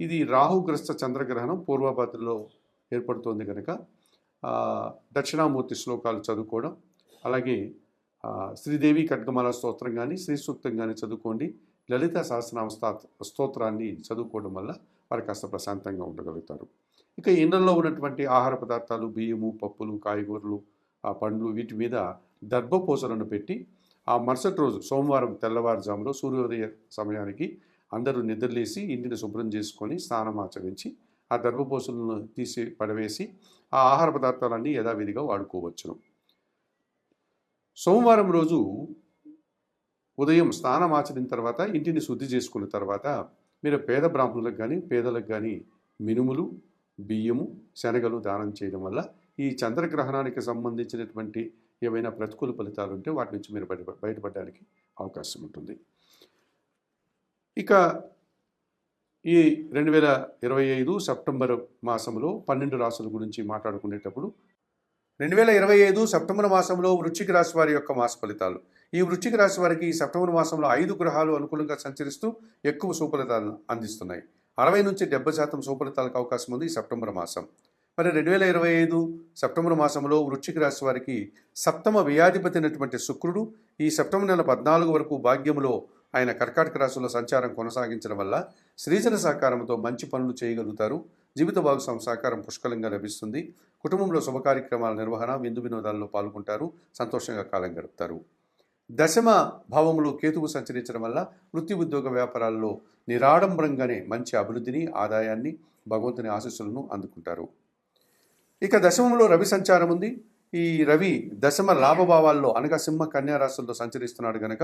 ఇది రాహుగ్రస్త చంద్రగ్రహణం పూర్వభద్రలో ఏర్పడుతోంది కనుక దక్షిణామూర్తి శ్లోకాలు చదువుకోవడం అలాగే శ్రీదేవి ఖడ్గమాల స్తోత్రం కానీ శ్రీ సూక్తం కానీ చదువుకోండి. లలిత సహస్రనామ స్తోత్రాన్ని చదువుకోవడం వల్ల వారు కాస్త ప్రశాంతంగా ఉండగలుగుతారు. ఇక ఇండ్లలో ఉన్నటువంటి ఆహార పదార్థాలు బియ్యము పప్పులు కాయగూరలు ఆ పండ్లు వీటి మీద దర్భపూసలను పెట్టి ఆ మరుసటి రోజు సోమవారం తెల్లవారుజాములో సూర్యోదయ సమయానికి అందరూ నిద్రలేసి ఇంటిని శుభ్రం చేసుకొని స్నానం ఆచరించి ఆ దర్భపోసలను తీసి పడవేసి ఆ ఆహార పదార్థాలన్నీ యథావిధిగా వాడుకోవచ్చును. సోమవారం రోజు ఉదయం స్నానం ఆచరిన తర్వాత ఇంటిని శుద్ధి చేసుకున్న తర్వాత మీరు పేద బ్రాహ్మణులకు కానీ పేదలకు కానీ మినుములు బియ్యము శనగలు దానం చేయడం వల్ల ఈ చంద్రగ్రహణానికి సంబంధించినటువంటి ఏవైనా ప్రతికూల ఫలితాలు ఉంటే వాటి నుంచి మీరు బయట బయటపడడానికి అవకాశం ఉంటుంది. ఇక ఈ రెండు వేల ఇరవై ఐదు సెప్టెంబర్ మాసంలో పన్నెండు రాసుల గురించి మాట్లాడుకునేటప్పుడు రెండు వేల ఇరవై ఐదు సెప్టెంబర్ మాసంలో వృశ్చిక రాశి వారి యొక్క మాస ఫలితాలు. ఈ వృశ్చిక రాశి వారికి సెప్టెంబర్ మాసంలో ఐదు గ్రహాలు అనుకూలంగా సంచరిస్తూ ఎక్కువ సుఫలితాలను అందిస్తున్నాయి. అరవై నుంచి డెబ్బై శాతం సుఫలితాలకు అవకాశం ఉంది ఈ సెప్టెంబర్ మాసం. మరి రెండు వేల ఇరవై ఐదు సెప్టెంబర్ మాసంలో వృశ్చిక రాశి వారికి సప్తమ వ్యయాధిపతి అయినటువంటి శుక్రుడు ఈ సెప్టెంబర్ నెల పద్నాలుగు వరకు భాగ్యములో ఆయన కర్కాటక రాశిలో సంచారం కొనసాగించడం వల్ల సృజన సహకారంతో మంచి పనులు చేయగలుగుతారు. జీవిత భాగస్వామి సహకారం పుష్కలంగా లభిస్తుంది. కుటుంబంలో శుభ కార్యక్రమాల నిర్వహణ విందు వినోదాల్లో పాల్గొంటారు. సంతోషంగా కాలం గడుపుతారు. దశమ భావములు కేతువు సంచరించడం వల్ల వృత్తి ఉద్యోగ వ్యాపారాల్లో నిరాడంబరంగానే మంచి అభివృద్ధిని ఆదాయాన్ని భగవంతుని ఆశీస్సులను అందుకుంటారు. ఇక దశమంలో రవి సంచారం ఉంది. ఈ రవి దశమ లాభభావాల్లో అనగా సింహ కన్యారాశుల్లో సంచరిస్తున్నాడు గనక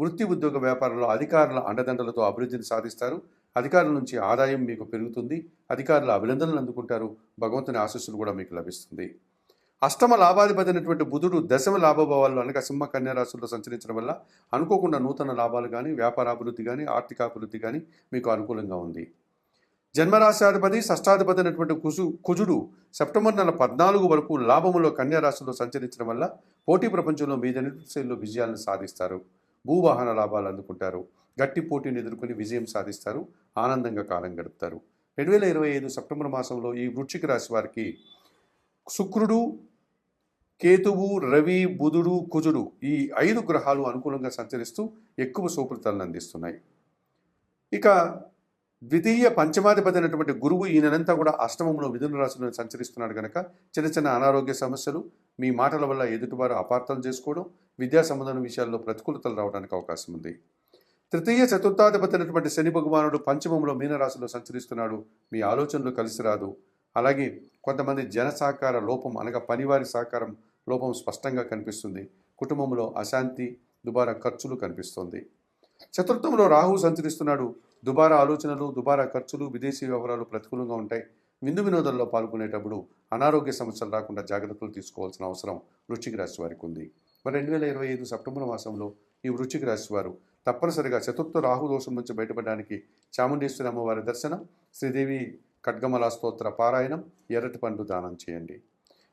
వృత్తి ఉద్యోగ వ్యాపారంలో అధికారుల అండదండలతో అభివృద్ధిని సాధిస్తారు. అధికారుల నుంచి ఆదాయం మీకు పెరుగుతుంది. అధికారుల అభినందనలు అందుకుంటారు. భగవంతుని ఆశస్సులు కూడా మీకు లభిస్తుంది. అష్టమ లాభాధిపతి అయినటువంటి బుధుడు దశమ లాభభావాల్లో అనగా సింహ కన్యారాశుల్లో సంచరించడం వల్ల అనుకోకుండా నూతన లాభాలు కానీ వ్యాపారాభివృద్ధి కానీ ఆర్థికాభివృద్ధి కానీ మీకు అనుకూలంగా ఉంది. జన్మరాశాధిపతి షష్టాధిపతి అయినటువంటి కుజు కుజుడు సెప్టెంబర్ నెల పద్నాలుగు వరకు లాభములో కన్యా రాశిలో సంచరించడం వల్ల పోటీ ప్రపంచంలో మీ జనశైలిలో విజయాలను సాధిస్తారు. భూవాహన లాభాలు అందుకుంటారు. గట్టి పోటీని ఎదుర్కొని విజయం సాధిస్తారు. ఆనందంగా కాలం గడుపుతారు. రెండు వేల ఇరవై ఐదు సెప్టెంబర్ మాసంలో ఈ వృశ్చిక రాశి వారికి శుక్రుడు కేతువు రవి బుధుడు కుజుడు ఈ ఐదు గ్రహాలు అనుకూలంగా సంచరిస్తూ ఎక్కువ సూపరితాలను అందిస్తున్నాయి. ఇక ద్వితీయ పంచమాధిపతి అయినటువంటి గురువు ఈయనంతా కూడా అష్టమంలో మిథున రాశిలో సంచరిస్తున్నాడు కనుక చిన్న చిన్న అనారోగ్య సమస్యలు మీ మాటల వల్ల ఎదుటివారు అపార్థం చేసుకోవడం విద్యా సంబంధం విషయాల్లో ప్రతికూలతలు రావడానికి అవకాశం ఉంది. తృతీయ చతుర్థాధిపతి అయినటువంటి శని భగవానుడు పంచమంలో మీనరాశిలో సంచరిస్తున్నాడు. మీ ఆలోచనలు కలిసి రాదు. అలాగే కొంతమంది జన సహకార లోపం అనగా పనివారి సహకారం లోపం స్పష్టంగా కనిపిస్తుంది. కుటుంబంలో అశాంతి దుబారా ఖర్చులు కనిపిస్తుంది. చతుర్థంలో రాహు సంచరిస్తున్నాడు. దుబారా ఆలోచనలు దుబారా ఖర్చులు విదేశీ వ్యవహారాలు ప్రతికూలంగా ఉంటాయి. విందు వినోదంలో పాల్గొనేటప్పుడు అనారోగ్య సమస్యలు రాకుండా జాగ్రత్తలు తీసుకోవాల్సిన అవసరం వృశ్చిక రాశి వారికి ఉంది. మరి రెండు వేల ఇరవై ఐదు సెప్టెంబర్ మాసంలో ఈ వృశ్చిక రాశి వారు తప్పనిసరిగా చతుర్థ రాహు దోషం నుంచి బయటపడడానికి చాముండేశ్వరి అమ్మవారి దర్శనం శ్రీదేవి ఖడ్గమల స్తోత్ర పారాయణం ఎర్రటి పండు దానం చేయండి.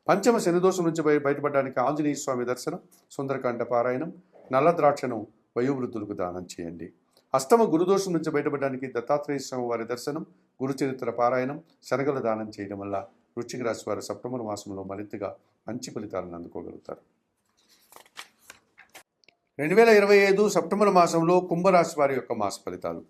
పంచమ శనిదోషం నుంచి బయ బయటపడడానికి ఆంజనేయ స్వామి దర్శనం సుందరకాండ పారాయణం నల్ల ద్రాక్షను వయోవృద్ధులకు దానం చేయండి. అష్టమ గురుదోషం నుంచి బయటపడడానికి దత్తాత్రేయ స్వామి వారి దర్శనం గురుచరిత్ర పారాయణం శనగల దానం చేయడం వల్ల వృశ్చిక రాశి వారు సెప్టెంబర్ మాసంలో మరింతగా మంచి ఫలితాలను అందుకోగలుగుతారు. రెండు వేల ఇరవై ఐదు సెప్టెంబర్ మాసంలో కుంభరాశి వారి యొక్క మాస ఫలితాలు.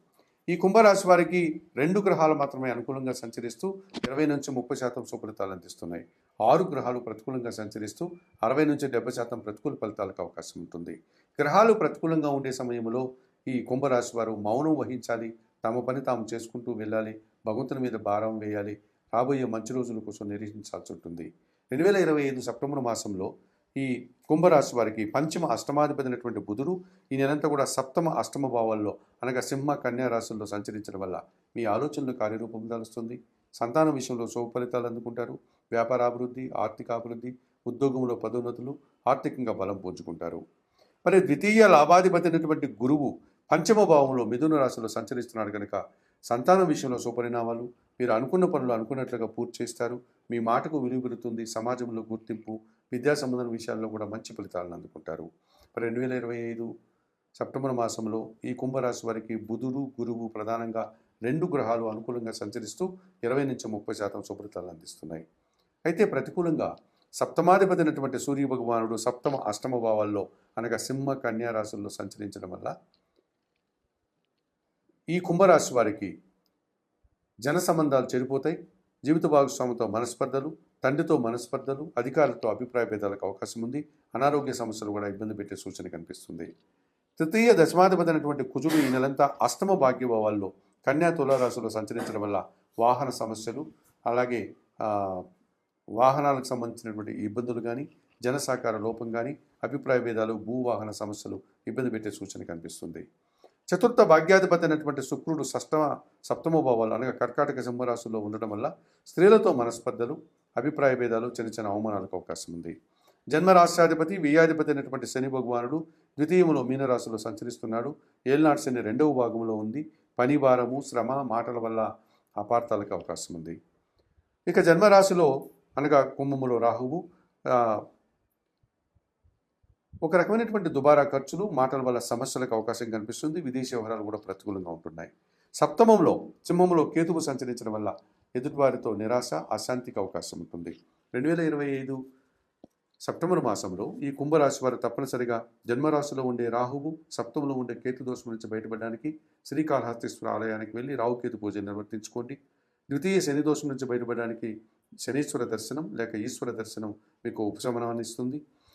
ఈ కుంభరాశి వారికి రెండు గ్రహాలు మాత్రమే అనుకూలంగా సంచరిస్తూ ఇరవై నుంచి ముప్పై శాతం సుఫలితాలు అందిస్తున్నాయి. ఆరు గ్రహాలు ప్రతికూలంగా సంచరిస్తూ అరవై నుంచి డెబ్బై శాతం ప్రతికూల ఫలితాలకు అవకాశం ఉంటుంది. గ్రహాలు ప్రతికూలంగా ఉండే సమయంలో ఈ కుంభరాశి వారు మౌనం వహించాలి. తమ పని తాము చేసుకుంటూ వెళ్ళాలి. భగవంతుని మీద భారం వేయాలి. రాబోయే మంచి రోజుల కోసం నిరీక్షించాల్సి ఉంటుంది. రెండు వేల ఇరవై ఐదు సెప్టెంబర్ మాసంలో ఈ కుంభరాశి వారికి పంచమ అష్టమాధిపతినటువంటి బుధుడు ఈ నెలంతా కూడా సప్తమ అష్టమ భావాల్లో అనగా సింహ కన్యా రాశుల్లో సంచరించడం వల్ల మీ ఆలోచనలు కార్యరూపం దాలుస్తుంది. సంతానం విషయంలో శుభ ఫలితాలు అందుకుంటారు. వ్యాపారాభివృద్ధి ఆర్థిక అభివృద్ధి ఉద్యోగంలో పదోన్నతులు ఆర్థికంగా బలం పుంజుకుంటారు. మరి ద్వితీయ లాభాధిపతి అయినటువంటి గురువు పంచమ భావంలో మిథున రాశిలో సంచరిస్తున్నాడు కనుక సంతానం విషయంలో సుపరిణామాలు మీరు అనుకున్న పనులు అనుకున్నట్లుగా పూర్తి చేస్తారు. మీ మాటకు విలువ పెరుగుతుంది. సమాజంలో గుర్తింపు విద్యా సంబంధం విషయాల్లో కూడా మంచి ఫలితాలను అందుకుంటారు. రెండు వేల ఇరవై ఐదు సెప్టెంబర్ మాసంలో ఈ కుంభరాశి వారికి బుధుడు గురువు ప్రధానంగా రెండు గ్రహాలు అనుకూలంగా సంచరిస్తూ ఇరవై నుంచి ముప్పై శాతం శుభ్రతలు అందిస్తున్నాయి. అయితే ప్రతికూలంగా సప్తమాధిపతి అయినటువంటి సూర్య భగవానుడు సప్తమ అష్టమ భావాల్లో అనగా సింహ కన్యా రాశుల్లో సంచరించడం వల్ల ఈ కుంభరాశి వారికి జన సంబంధాలు చెడిపోతాయి. జీవిత భాగస్వామితో మనస్పర్ధలు తండ్రితో మనస్పర్ధలు అధికారులతో అభిప్రాయ భేదాలకు అవకాశం ఉంది. అనారోగ్య సమస్యలు కూడా ఇబ్బంది పెట్టే సూచన కనిపిస్తుంది. తృతీయ దశమాధిపతి అయినటువంటి కుజుడు ఈ నెలంతా అష్టమ భాగ్యభావాల్లో కన్యా తులారాశిలో సంచరించడం వల్ల వాహన సమస్యలు అలాగే వాహనాలకు సంబంధించినటువంటి ఇబ్బందులు కానీ జనసహకార లోపం కానీ అభిప్రాయ భేదాలు భూవాహన సమస్యలు ఇబ్బంది పెట్టే సూచన కనిపిస్తుంది. చతుర్థ భాగ్యాధిపతి అయినటువంటి శుక్రుడు షష్టమ సప్తమ భావాలు అనగా కర్కాటక సింహరాశుల్లో ఉండటం వల్ల స్త్రీలతో మనస్పర్ధలు అభిప్రాయ భేదాలు చిన్న చిన్న అవమానాలకు అవకాశం ఉంది. జన్మరాశ్యాధిపతి వ్యయాధిపతి అయినటువంటి శని భగవానుడు ద్వితీయంలో మీనరాశిలో సంచరిస్తున్నాడు. ఏళ్ళనాటి శని రెండవ భాగంలో ఉంది. పని భారము శ్రమ మాటల వల్ల అపార్థాలకు అవకాశం ఉంది. ఇక జన్మరాశిలో అనగా కుంభములో రాహువు ఒక రకమైనటువంటి దుబారా ఖర్చులు మాటల వల్ల సమస్యలకు అవకాశం కనిపిస్తుంది. విదేశీ వ్యవహారాలు కూడా ప్రతికూలంగా ఉంటున్నాయి. సప్తమంలో సింహంలో కేతువు సంచరించడం వల్ల ఎదుటివారితో నిరాశ అశాంతికి అవకాశం ఉంటుంది. రెండు వేల ఇరవై ఐదు సెప్టెంబర్ మాసంలో ఈ కుంభరాశి వారు తప్పనిసరిగా జన్మరాశిలో ఉండే రాహువు సప్తమంలో ఉండే కేతు దోషం నుంచి బయటపడడానికి శ్రీకాళహస్తీశ్వర ఆలయానికి వెళ్ళి రాహుకేతు పూజ నిర్వర్తించుకోండి. ద్వితీయ శని దోషం నుంచి బయటపడడానికి శనీశ్వర దర్శనం లేక ఈశ్వర దర్శనం మీకు ఉపశమనాన్ని ఇస్తుంది.